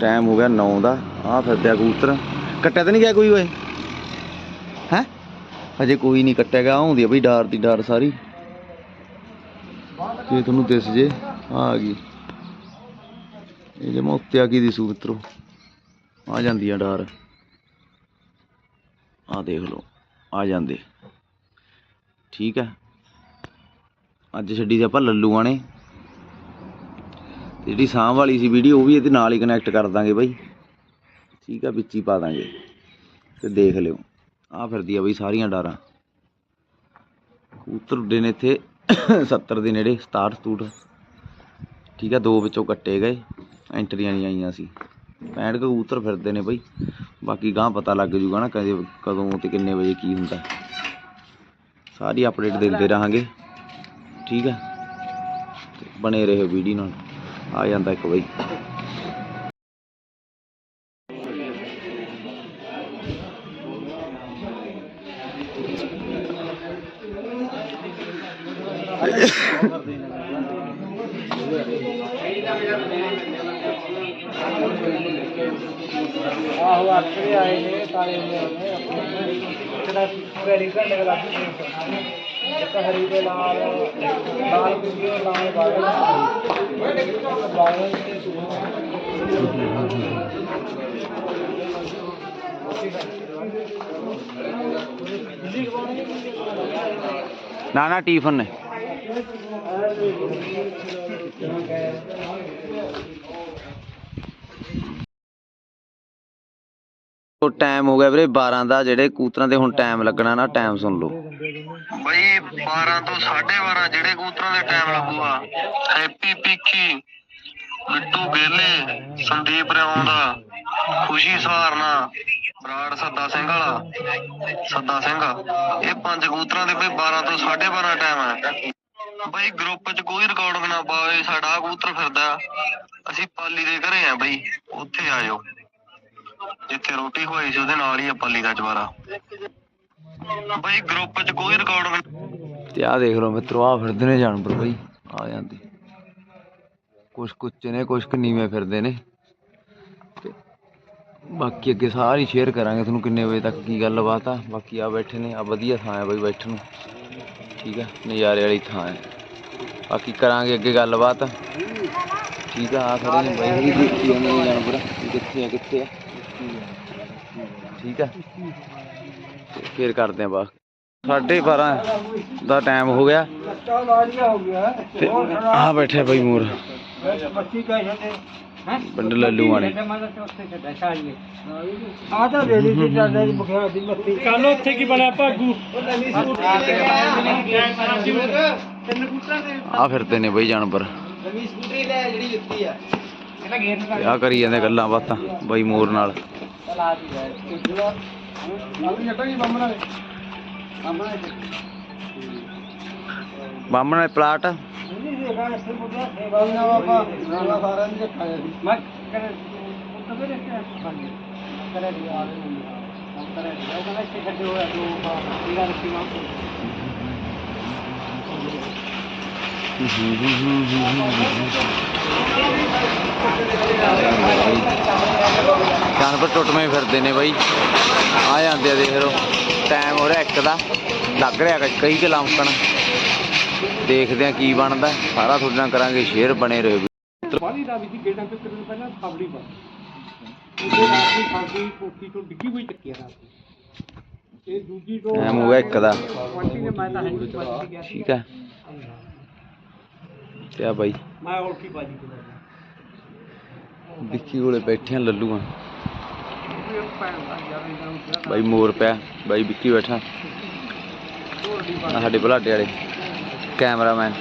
Time ਹੋ ਗਿਆ 9 ਦਾ ਆ ਫਿਰਦਿਆ ਕਬੂਤਰ। ਕੱਟਿਆ ਤਾਂ ਨਹੀਂ ਗਿਆ ਕੋਈ ਓਏ? ਹੈ? ਅਜੇ ਕੋਈ ਨਹੀਂ ਕੱਟਿਆ ਗਿਆ, ਆਉਂਦੀ ਆ ਬਈ ਡਾਰ ਦੀ ਡਾਰ ਸਾਰੀ। ਜੇ ਤੁਹਾਨੂੰ ਦਿਸ ਜੇ, ਆ ਗਈ। ਇਹ ਜੇ ਉੱਤੇ ਆ ਗਈ ਦੀ ਮਿੱਤਰੋ ਆ ਜਾਂਦੀ ਆ ਡਾਰ। ਆ ਦੇਖ ਲਓ, ਆ ਜਾਂਦੇ। ਠੀਕ ਹੈ ਅੱਜ ਛੱਡੀ ਦੇ ਆਪਾਂ ਲੱਲੂਆਂ ਨੇ। ਜਿਹੜੀ ਸਾਂਭ ਵਾਲੀ ਸੀ ਵੀਡੀਓ, ਉਹ ਵੀ ਇਹਦੇ ਨਾਲ ਹੀ ਕਨੈਕਟ ਕਰ ਦਾਂਗੇ ਬਾਈ। ਠੀਕ ਆ, ਵਿੱਚ ਹੀ ਪਾ ਦਾਂਗੇ। ਤੇ ਦੇਖ ਲਿਓ। ਆ ਫਿਰਦੀ ਆ ਬਈ ਸਾਰੀਆਂ ਡਾਰਾਂ। ਕਬੂਤਰ ਉੱਡੇ ਨੇ ਇੱਥੇ। 70 ਦੇ ਨੇੜੇ 67 ਸਤੂਟ ਠੀਕ ਆ, ਦੋ ਵਿੱਚੋਂ ਕੱਟੇ ਗਏ। ਐਂਟਰੀਆਂ ਨਹੀਂ ਆਈਆਂ ਸੀ। 65 ਕਬੂਤਰ ਫਿਰਦੇ ਨੇ ਬਈ। ਬਾਕੀ ਗਾਂ ਪਤਾ ਲੱਗ ਜੂਗਾ ਨਾ ਕਦੇ ਕਦੋਂ ਤੇ ਕਿੰਨੇ ਵਜੇ ਕੀ ਹੁੰਦਾ। ਸਾਰੀ ਅਪਡੇਟ ਦਿੰਦੇ ਰਹਾਂਗੇ। ਠੀਕ ਹੈ ਬਣੇ ਰਹੇ ਵੀਡੀਓ ਨਾਲ। ਆ ਜਾਂਦਾ ਇੱਕ ਬਈ ਆਹੋ ਆਖਰੇ ਆਏ ਨੇ ਕਾਲੇ ਨੇ ਆਪਣੇ। ਜਿਹੜਾ ਵੈਰੀ ਘੰਟੇ ਦਾ ਲੱਗ ਇੱਕ ਹਰੀ ਦੇ ਲਾਲ ਲਾਲ ਕੁੰਡੀ ਲਾਲ ਬਾਗਲ ਬਾਗਲ ਤੇ ਨਾ ਨਾ ਟੀਫਨ ਨੇ। ਉਹ ਟਾਈਮ ਹੋ ਗਿਆ ਵੀਰੇ 12 ਦਾ, ਜਿਹੜੇ ਕੂਤਰਾਂ ਦੇ ਹੁਣ ਟਾਈਮ ਲੱਗਣਾ ਨਾ ਟਾਈਮ ਸੁਣ ਲਓ। ਬਈ 12 ਤੋਂ 12:30 ਜਿਹੜੇ ਕਬੂਤਰਾਂ ਦੇ ਟਾਈਮ ਲੱਗੂਗਾ। ਹੈਪੀ ਪੀਕੀ ਬਿੱਟੂ ਗੇਲੇ ਸੰਦੀਪ ਰਿਆਉਂਦਾ ਖੁਸ਼ੀ ਸਹਾਰਨਾ ਬਰਾੜ ਸੱਦਾ ਸਿੰਘ ਵਾਲਾ, ਸੱਦਾ ਸਿੰਘ। ਇਹ ਪੰਜ ਕਬੂਤਰਾਂ ਦੇ ਬਈ 12 ਤੋਂ 12:30 ਟਾਈਮ ਹੈ ਬਈ ਗਰੁੱਪ 'ਚ ਕੋਈ ਰਿਕਾਰਡਿੰਗ ਨਾ ਪਾਵੇ, ਸਾਡਾ ਆਹ ਫਿਰਦਾ। ਅਸੀਂ ਪਾਲੀ ਦੇ ਘਰੇ ਆ ਬਈ, ਉੱਥੇ ਆ ਜਿੱਥੇ ਰੋਟੀ ਹੋਈ ਸੀ, ਉਹਦੇ ਨਾਲ ਹੀ ਆ ਪਾਲੀ ਚਵਾਰਾ ਬਈ ਗਰੁੱਪ 'ਚ ਕੋਈ ਰਿਕਾਰਡਿੰਗ ਤੇ ਆਹ ਦੇਖ ਲਓ ਮਿੱਤਰੋ ਆ ਫਿਰਦੇ ਨੇ ਜਾਨਵਰ ਬਈ, ਆ ਜਾਂਦੇ। ਕੁਛ ਕੁੱਚ ਨੇ, ਕੁਛ ਕੁ ਨੀਵੇਂ ਫਿਰਦੇ ਨੇ। ਤੇ ਬਾਕੀ ਅੱਗੇ ਸਾਰੀ ਸ਼ੇਅਰ ਕਰਾਂਗੇ ਤੁਹਾਨੂੰ ਕਿੰਨੇ ਵਜੇ ਤੱਕ ਕੀ ਗੱਲਬਾਤ ਆ। ਬਾਕੀ ਆ ਬੈਠੇ ਨੇ ਆ ਵਧੀਆ ਥਾਂ ਹੈ ਬਈ ਬੈਠਣ ਨੂੰ। ਠੀਕ ਆ, ਨਜ਼ਾਰੇ ਵਾਲੀ ਥਾਂ ਹੈ। ਬਾਕੀ ਕਰਾਂਗੇ ਅੱਗੇ ਗੱਲਬਾਤ। ਠੀਕ ਆ ਆ ਖੜੇ ਨੇ ਬਾਈ ਜੀ ਦੇਖੀ ਜਾਂਦੇ ਜਾਨਵਰ, ਕਿੱਥੇ ਆ ਕਿੱਥੇ ਆ। ਠੀਕ ਆ। ਤੇ ਫੇਰ ਕਰਦੇ ਆ ਬਾਤ ਸਾਢੇ 12 ਦਾ ਟਾਈਮ ਹੋ ਗਿਆ। ਤੇ ਆ ਬੈਠੇ ਬਈ ਮੂਰ। ਪਿੰਡ ਲੱਲੂਆਂ ਨੇ ਆ ਤਾਂ ਰੇੜੀ ਦੀ ਚੱਲਦਾ ਜੀ ਬਖਿਆ ਦੀ ਮੱਤੀ। ਕੱਲ ਉੱਥੇ ਕੀ ਬਣਿਆ ਭਾਗੂ? ਤਿੰਨ ਕੁੱਟਾਂ ਦੇ ਆ ਫਿਰਦੇ ਨੇ ਬਈ ਜਾਨਵਰ। ਨਵੀਂ ਸਕੂਟਰੀ ਲੈ ਜਿਹੜੀ ਜੁੱਤੀ ਆ। ਆ ਕਰੀ ਜਾਂਦੇ ਗੱਲਾਂ ਬਾਤਾਂ ਬਈ ਮੂਰ ਨਾਲ। ਚਲਾ ਪਲਾਟ। ਕਰੇ ਜਾਨਵਰ ਟੁੱਟਵੇਂ ਫਿਰਦੇ ਨੇ ਬਈ। ਆ ਜਾਂਦੇ ਆ ਦੇਖ ਲਓ। ਟਾਈਮ ਹੋ ਰਿਹਾ ਇੱਕ ਦਾ। ਲੱਗ ਰਿਹਾ ਕਈ ਕਿ ਲੰਕਣ ਦੇਖਦੇ ਆ ਕੀ ਬਣਦਾ। ਸਾਰਾ ਤੁਹਾਡੇ ਨਾਲ ਕਰਾਂਗੇ ਸ਼ੇਅਰ ਬਣੇ ਰਹੋ ਬਾਲੀ ਦਾ ਵੀ ਗੇਟਾਂ ਤੇ ਕਰਨ ਪਹਿਲਾਂ ਖਾਬੜੀ ਪਾ ਉਹਦੇ ਨਾਲ ਖਾਬੜੀ ਕੋਠੀ ਤੋਂ ਡਿੱਗੀ ਹੋਈ ਚੱਕੀ ਰਾਤ। ਇਹ ਦੂਜੀ ਹੋ ਗਿਆ ਇੱਕ ਦਾ। ਠੀਕ ਹੈ ਤੇ ਆ ਬਾਈ। ਮੈਂ ਉਲਟੀ ਬਾਜੀ ਕੋਲ ਵਿੱਕੀ ਕੋਲੇ ਬੈਠੇ ਆ ਲੱਲੂਆਂ। ਬਾਈ ਮੋਰ ਪਿਆ। ਬਾਈ ਵਿੱਕੀ ਬੈਠਾ। ਆਹ ਸਾਡੇ ਬਲਾਡੇ ਵਾਲੇ। ਕੈਮਰਾਮੈਨ।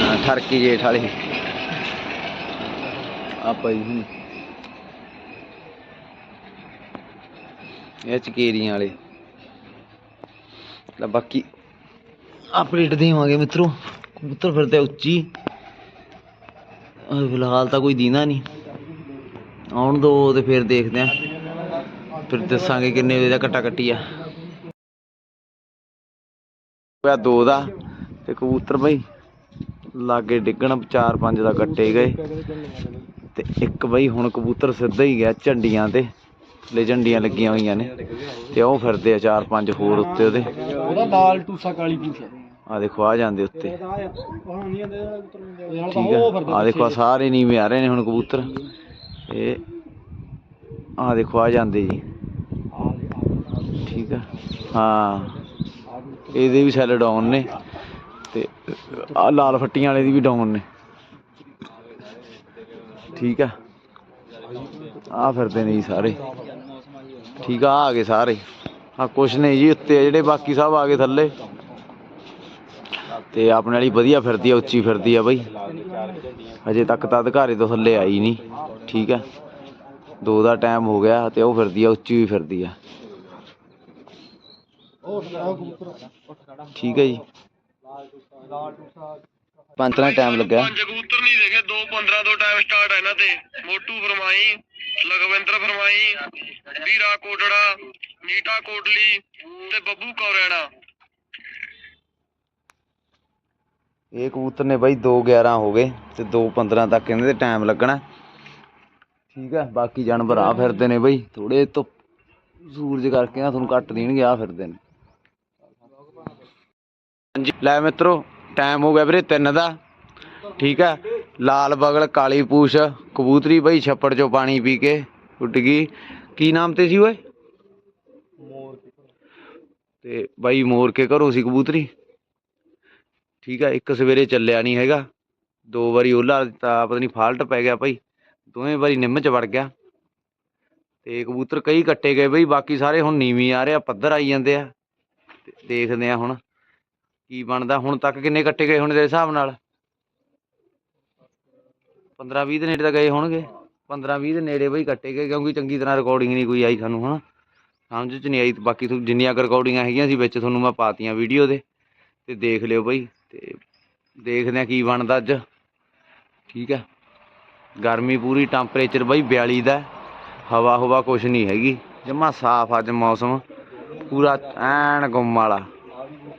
ਹਾਂ, ਠਰਕੀ ਜੇਠ ਵਾਲੇ। ਆਪਾਂ ਹੀ ਹੁਣ। ਇਹ ਚਕੇਰੀਆਂ ਵਾਲੇ। ਲੈ ਬਾਕੀ ਅਪਡੇਟ ਦੇਵਾਂਗੇ ਮਿੱਤਰੋ। ਕਬੂਤਰ ਫਿਰਦੇ ਉੱਚੀ। ਫਿਲਹਾਲ ਤਾਂ ਕੋਈ ਦੀਨਾ ਨਹੀਂ। ਆਉਣ ਦੋ ਤੇ ਫਿਰ ਦੇਖਦੇ ਆ। ਫਿਰ ਦੱਸਾਂਗੇ ਕਿੰਨੇ ਵਜੇ ਦਾ ਕੱਟਾ ਕੱਟੀ ਆ। ਹੋਇਆ ਦੋ ਦਾ ਤੇ ਕਬੂਤਰ ਬਈ ਲਾਗੇ ਡਿੱਗਣ 4-5 ਦਾ ਕੱਟੇ ਗਏ। ਤੇ ਇੱਕ ਬਈ ਹੁਣ ਕਬੂਤਰ ਸਿੱਧਾ ਹੀ ਗਿਆ ਝੰਡੀਆਂ ਤੇ। ਲੈ ਝੰਡੀਆਂ ਲੱਗੀਆਂ ਹੋਈਆਂ ਨੇ। ਤੇ ਉਹ ਫਿਰਦੇ ਆ ਚਾਰ ਪੰਜ ਹੋਰ ਉੱਤੇ ਉਹਦੇ। ਉਹਦਾ ਲਾਲ ਟੂਸਾ ਕਾਲੀ ਪੂਛ ਆ ਦੇਖੋ ਆ ਜਾਂਦੇ ਉੱਤੇ। ਨਹੀਂ ਠੀਕ ਆ। ਆ ਦੇਖੋ ਸਾਰੇ ਨੀਵੇਂ ਆ ਰਹੇ ਨੇ ਹੁਣ ਕਬੂਤਰ। ਇਹ ਆ ਦੇਖੋ ਆ ਜਾਂਦੇ ਜੀ। ਠੀਕ ਆ। ਹਾਂ। ਇਹਦੇ ਵੀ ਸੈੱਲ ਡਾਊਨ ਨੇ। ਤੇ ਆ ਲਾਲ ਫੱਟੀਆਂ ਵਾਲੇ ਦੀ ਵੀ ਡਾਊਨ ਨੇ। ਠੀਕ ਆ। ਆ ਫਿਰਦੇ ਨੇ ਜੀ ਸਾਰੇ। ਠੀਕ ਆ ਆ ਗਏ ਸਾਰੇ। ਆ ਕੁਛ ਨੇ ਜੀ ਉੱਤੇ ਜਿਹੜੇ ਬਾਕੀ ਸਭ ਆ ਗਏ ਥੱਲੇ। ਤੇ ਆਪਣੇ ਵਾਲੀ ਵਧੀਆ ਫਿਰਦੀ ਆ, ਉੱਚੀ ਫਿਰਦੀ ਆ ਬਈ। ਹਜੇ ਤੱਕ ਤਾਂ ਅਧਿਕਾਰੀ ਤੋਂ ਥੱਲੇ ਆਈ ਨਹੀਂ, ਠੀਕ ਆ। ਦੋ ਦਾ ਟਾਈਮ ਹੋ ਗਿਆ ਤੇ ਉਹ ਫਿਰਦੀ ਆ, ਉੱਚੀ ਵੀ ਫਿਰਦੀ ਆ। ਠੀਕ ਹੈ ਜੀ। ਪੰਜ ਦਾ ਟਾਈਮ ਲੱਗਿਆ। ਪੰਜ ਕਬੂਤਰ ਨਹੀਂ ਦੇਖੇ 2:15 ਤੋਂ ਟਾਈਮ ਸਟਾਰਟ ਹੈ ਇਹਨਾਂ ਤੇ। ਮੋਟੂ ਫਰਮਾਈ, ਲਖਵਿੰਦਰ ਫਰਮਾਈ, ਵੀਰਾ ਕੋਟੜਾ, ਨੀਟਾ ਕੋਟਲੀ ਤੇ ਬੱਬੂ ਕੌਰੈਣਾ ਇਹ ਕਬੂਤਰ ਨੇ ਬਾਈ 2:11 ਹੋ ਗਏ ਤੇ 2:15 ਤੱਕ ਇਹਨਾਂ ਦੇ ਟਾਈਮ ਲੱਗਣਾ। ਠੀਕ ਹੈ ਬਾਕੀ ਜਾਨਵਰ ਆ ਫਿਰਦੇ ਨੇ ਬਾਈ। ਥੋੜੇ ਤੋਂ ਸੂਰਜ ਕਰਕੇ ਨਾ ਤੁਹਾਨੂੰ ਘੱਟ ਦੇਣਗੇ ਆ ਫਿਰਦੇ ਨੇ। ਹਾਂਜੀ ਲੈ ਮਿੱਤਰੋ ਟਾਈਮ ਹੋ ਗਿਆ ਵੀਰੇ 3 ਦਾ। ਠੀਕ ਹੈ ਲਾਲ ਬਗਲ ਕਾਲੀ ਪੂਛ ਕਬੂਤਰੀ ਬਾਈ ਛੱਪੜ ਚੋਂ ਪਾਣੀ ਪੀ ਕੇ ਉੱਡ ਗਈ। ਕੀ ਨਾਮ ਤੇ ਸੀ ਓਏ? ਤੇ ਬਾਈ ਮੋਰ ਕੇ ਘਰੋਂ ਸੀ ਕਬੂਤਰੀ? ਠੀਕ ਆ, ਇੱਕ ਸਵੇਰੇ ਚੱਲਿਆ ਨਹੀਂ ਹੈਗਾ। ਦੋ ਵਾਰੀ ਓਲਾ ਦਿੱਤਾ, ਪਤਾ ਨਹੀਂ ਫਾਲਟ ਪੈ ਗਿਆ ਭਾਈ ਦੋਵੇਂ ਵਾਰੀ ਨਿੰਮ ਚ ਵੜ ਗਿਆ। ਤੇ ਕਬੂਤਰ ਕਈ ਕੱਟੇ ਗਏ ਬਈ, ਬਾਕੀ ਸਾਰੇ ਹੁਣ ਨੀਵੀਂ ਆ ਰਹੇ ਆ, ਪੱਧਰ ਆਈ ਜਾਂਦੇ ਆ। ਤੇ ਦੇਖਦੇ ਆ ਹੁਣ ਕੀ ਬਣਦਾ। ਹੁਣ ਤੱਕ ਕਿੰਨੇ ਕੱਟੇ ਗਏ ਹੁਣ ਦੇ ਹਿਸਾਬ ਨਾਲ? 15 20 ਦੇ ਨੇੜੇ ਤਾਂ ਗਏ ਹੋਣਗੇ। 15 20 ਦੇ ਨੇੜੇ ਬਈ ਕੱਟੇ ਗਏ, ਕਿਉਂਕਿ ਚੰਗੀ ਤਰ੍ਹਾਂ ਰਿਕਾਰਡਿੰਗ ਨਹੀਂ ਕੋਈ ਆਈ ਸਾਨੂੰ, ਹਨਾ। ਸਮਝ ਚ ਨਹੀਂ ਆਈ, ਬਾਕੀ ਤੁਹਾਨੂੰ ਜਿੰਨੀਆਂ ਕੁ ਰਿਕਾਰਡਿੰਗਾਂ ਹੈਗੀਆਂ ਸੀ ਵਿੱਚ ਤੁਹਾਨੂੰ ਮੈਂ ਪਾਤੀਆਂ ਵੀਡੀਓ ਦੇ। ਤੇ ਦੇਖ ਲਿਓ ਬਈ। ਤੇ ਦੇਖਦੇ ਆ ਕੀ ਬਣਦਾ ਅੱਜ। ਠੀਕ ਹੈ। ਗਰਮੀ ਪੂਰੀ ਟੈਂਪਰੇਚਰ ਬਈ 42 ਦਾ ਹਵਾ ਹਵਾ ਕੁਛ ਨਹੀਂ ਹੈਗੀ। ਜਮਾ ਸਾਫ਼ ਅੱਜ ਮੌਸਮ। ਪੂਰਾ ਐਨ ਗੁੰਮ ਵਾਲਾ।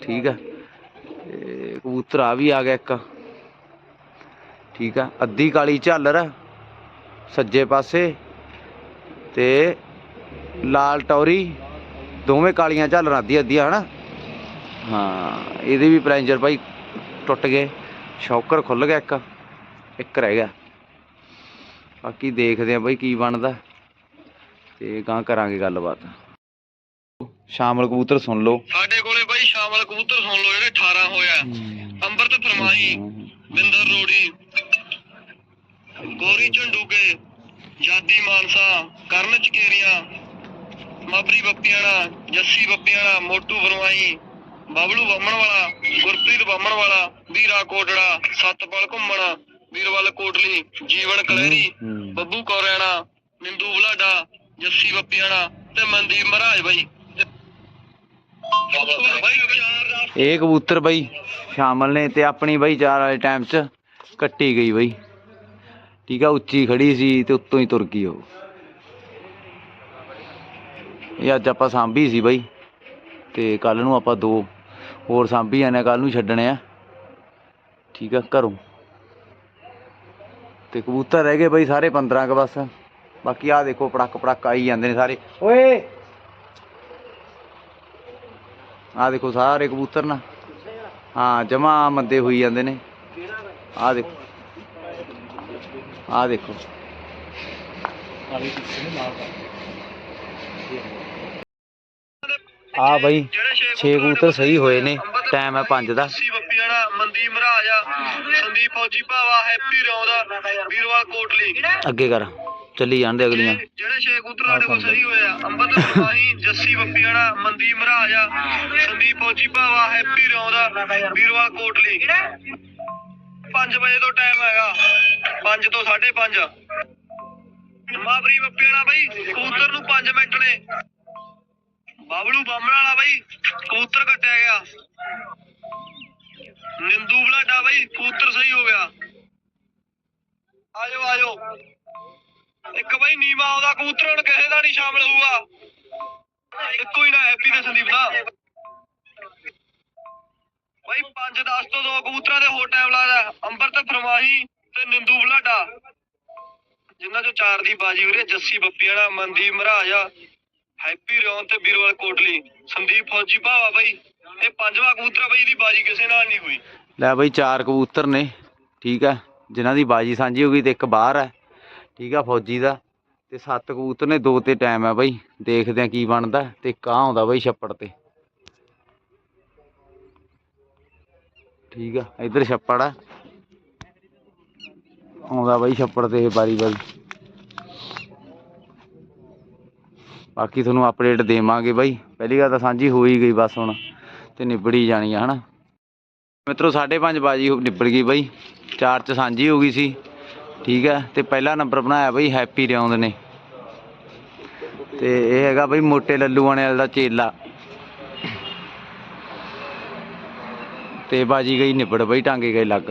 ਠੀਕ ਹੈ। ਕਬੂਤਰ ਆ ਵੀ ਆ ਗਿਆ ਇੱਕ। ਠੀਕ ਆ ਅੱਧੀ ਕਾਲੀ ਝਾਲਰ ਸੱਜੇ ਪਾਸੇ ਤੇ ਲਾਲ ਟੌਰੀ। ਦੋਵੇਂ ਕਾਲੀਆਂ ਝਾਲਰਾਂ ਅੱਧੀ ਅੱਧੀ ਹਨਾ? ਹਾਂ, ਇਹਦੇ ਵੀ ਪਲੈਂਜਰ ਭਾਈ ਟੁੱਟ ਗਏ। ਸ਼ੌਕਰ ਖੁੱਲ ਗਿਆ ਇੱਕ। ਇੱਕ ਰਹਿ ਗਿਆ। ਬਾਕੀ ਦੇਖਦੇ ਆ ਬਾਈ ਕੀ ਬਣਦਾ। ਤੇ ਗਾਂ ਕਰਾਂਗੇ ਗੱਲਬਾਤ। ਸ਼ਾਮਲ ਕਬੂਤਰ ਸੁਣ ਲਓ। ਸਾਡੇ ਕੋਲੇ ਬਾਈ ਸ਼ਾਮਲ ਕਬੂਤਰ ਸੁਣ ਲਓ ਜਿਹੜੇ 18 ਹੋਇਆ। ਅੰਮ੍ਰਿਤ ਫਰਮਾਈ ਬਿੰਦਰ ਰੋੜੀ ਗੋਰੀ ਝੰਡੂਕੇ ਜਾਦੀ ਮਾਨਸਾ ਕਰਨ ਚਕੇਰੀਆਂ ਮਾਬਰੀ ਬੱਪੀਆਣਾ ਜੱਸੀ ਬੱਪੀਆਣਾ ਮੋਟੂ ਫਰਮਾਈ ਬਬਲੂ ਬੰਮਣ ਵਾਲਾ ਗੁਰਪ੍ਰੀਤ ਬੰਮਣ ਵਾਲਾ ਵੀਰਾ ਕੋਟੜਾ ਸਤਪਾਲ ਘੁੰਮਣ ਵੀਰਵਲ ਕੋਟਲੀ ਜੀਵਨ ਕਲਹਿਰੀ। ਬੱਬੂ ਕੌਰੈਣਾ ਨਿੰਦੂ ਬਲਾਡਾ ਜੱਸੀ ਬੱਪੀਆਣਾ ਤੇ ਮਨਦੀਪ ਮਹਾਰਾਜ ਬਾਈ। ਇਹ ਕਬੂਤਰ ਬਈ ਸ਼ਾਮਲ ਨੇ ਤੇ ਆਪਣੀ ਬਈ ਚਾਰ ਵਾਲੇ ਟਾਈਮ 'ਚ ਕੱਟੀ ਗਈ ਬਈ। ਠੀਕ ਆ ਉੱਚੀ ਖੜੀ ਸੀ ਤੇ ਉੱਤੋਂ ਹੀ ਤੁਰ ਗਈ ਉਹ। ਇਹ ਅੱਜ ਆਪਾਂ ਸਾਂਭੀ ਸੀ ਬਈ ਤੇ ਕੱਲ ਨੂੰ ਆਪਾਂ ਦੋ ਹੋਰ ਸਾਂਭੀ ਜਾਣੇ ਕੱਲ ਨੂੰ ਛੱਡਣੇ ਆ। ਠੀਕ ਆ, ਘਰੋਂ। ਤੇ ਕਬੂਤਰ ਰਹਿ ਗਏ ਬਈ ਸਾਰੇ 15 ਕ ਬਸ। ਬਾਕੀ ਆ ਦੇਖੋ, ਪੜਕ ਪੜਕ ਆਈ ਜਾਂਦੇ ਨੇ ਸਾਰੇ। ਓਏ! ਆ ਦੇਖੋ, ਸਾਰੇ ਕਬੂਤਰ ਨਾ। ਹਾਂ, ਜਮਾ ਮੰਦੇ ਹੋਈ ਜਾਂਦੇ ਨੇ। ਆ ਦੇਖੋ। ਆ ਦੇਖੋ। ਆ ਬਈ ਛੇ ਕਬੂਤਰ ਸਹੀ ਹੋਏ ਨੇ। ਟਾਈਮ ਹੈ 5 ਦਾ। ਸੀ ਬੱਪੀਆਣਾ ਮਨਦੀਪ ਮਹਾਰਾਜ ਸੰਦੀਪ ਫੌਜੀ ਭਾਵਾ ਹੈਪੀ ਰੌਂਦਾ ਵੀਰਵਾਲ ਕੋਟਲੀ। ਅੱਗੇ ਕਰ ਚੱਲੀ ਜਾਂਦੇ ਅਗਲੀਆਂ। ਜਿਹੜੇ ਛੇ ਕਬੂਤਰ ਸਾਡੇ ਕੋਲ ਸਹੀ ਹੋਏ ਆ ਅੰਬਰ ਫਰਮਾਹੀ ਜੱਸੀ ਬੱਪੀਆਣਾ ਮਨਦੀਪ ਮਹਾਰਾਜ ਸੰਦੀਪ ਫੌਜੀ ਭਾਵਾ ਹੈਪੀ ਰੌਂਦਾ ਵੀਰਵਾਲ ਕੋਟਲੀ। 5 ਵਜੇ ਤੋਂ ਟਾਈਮ ਹੈਗਾ। 5 ਤੋਂ 5:30 ਮਾਬਰੀ ਬੱਪੀਆਣਾ ਬਾਈ ਕਬੂਤਰ ਨੂੰ 5 ਮਿੰਟ ਨੇ। ਬਾਬਲੂ ਬਾਮਣ ਵਾਲਾ ਬਾਈ, ਕਬੂਤਰ ਕੱਟਿਆ ਗਿਆ। ਨਿੰਦੂ ਬਲਾਡਾ ਬਾਈ, ਕਬੂਤਰ ਸਹੀ ਹੋ ਗਿਆ। ਆਜੋ ਆਜੋ। ਇੱਕ ਬਾਈ, ਨੀਵਾ ਆਉਂਦਾ, ਕਬੂਤਰ ਹੁਣ ਕਿਸੇ ਦਾ ਨਹੀਂ ਸ਼ਾਮਲ ਹੋਊਗਾ। ਇੱਕੋ ਹੀ ਨਾ ਹੈਪੀ ਤੇ ਸੰਦੀਪ ਦਾ। ਬਾਈ 5 10 ਤੋਂ ਦੋ ਕਬੂਤਰਾਂ ਦੇ ਹੋਰ ਟਾਈਮ ਲੱਗਦਾ ਅੰਬਰ ਤੇ ਫਰਮਾਹੀ ਤੇ ਨਿੰਦੂ ਬਲਾਡਾ। ਜਿਨ੍ਹਾਂ ਚੋਂ ਚਾਰ ਦੀ ਬਾਜੀ ਹੋ ਰਹੀ ਜੱਸੀ ਬੱਪੀ ਵਾਲਾ, ਮਨਦੀਪ ਮਹਾਰਾਜਾ ਹੈਪੀ ਰਿਓਨ ਤੇ ਬੀਰਵਾਲ ਕੋਟਲੀ। ਸੰਦੀਪ ਫੌਜੀ ਭਾਵਾ ਬਾਈ। ਇਹ ਪੰਜਵਾਂ ਕਬੂਤਰ ਆ ਬਾਈ, ਇਹਦੀ ਬਾਜੀ ਕਿਸੇ ਨਾਲ ਨਹੀਂ ਹੋਈ। ਲੈ ਬਈ, ਚਾਰ ਕਬੂਤਰ ਨੇ। ਠੀਕ ਆ। ਜਿਨ੍ਹਾਂ ਦੀ ਬਾਜੀ ਸਾਂਝੀ ਹੋ ਗਈ ਤੇ ਇੱਕ ਬਾਹਰ ਹੈ ਠੀਕ ਆ, ਫੌਜੀ ਦਾ। ਤੇ ਸੱਤ ਕਬੂਤਰ ਨੇ, ਦੋ ਤੇ ਟਾਈਮ ਹੈ ਬਈ। ਦੇਖਦੇ ਆ ਕੀ ਬਣਦਾ। ਤੇ ਕਾਂ ਆਉਂਦਾ ਬਈ ਛੱਪੜ ਤੇ। ਠੀਕ ਆ, ਇੱਧਰ ਛੱਪੜ ਆ। ਆਉਂਦਾ ਬਈ ਛੱਪੜ ਤੇ ਇਹ ਵਾਰੀ ਵਾਰੀ। ਬਾਕੀ ਤੁਹਾਨੂੰ ਅਪਡੇਟ ਦੇਵਾਂਗੇ ਬਾਈ। ਪਹਿਲੀ ਗੱਲ ਤਾਂ ਸਾਂਝੀ ਹੋ ਹੀ ਗਈ ਬਸ ਹੁਣ ਤੇ ਨਿਬੜੀ ਜਾਣੀ ਆ, ਹਨਾ। ਮਿੱਤਰੋ 5:30 ਬਾਜੀ ਨਿਬੜ ਗਈ ਬਾਈ। ਚਾਰ ਚ ਸਾਂਝੀ ਹੋ ਗਈ ਸੀ। ਠੀਕ ਹੈ ਤੇ ਪਹਿਲਾ ਨੰਬਰ ਬਣਾਇਆ ਬਾਈ ਹੈਪੀ ਰਿਆਉਂਦ ਨੇ। ਤੇ ਇਹ ਹੈਗਾ ਬਾਈ ਮੋਟੇ ਲੱਲੂ ਵਾਲੇ ਵਾਲਾ ਦਾ ਚੇਲਾ। ਤੇ ਬਾਜੀ ਗਈ ਨਿਬੜ ਬਈ, ਟਾਂਗੇ ਗਏ ਲੱਗ।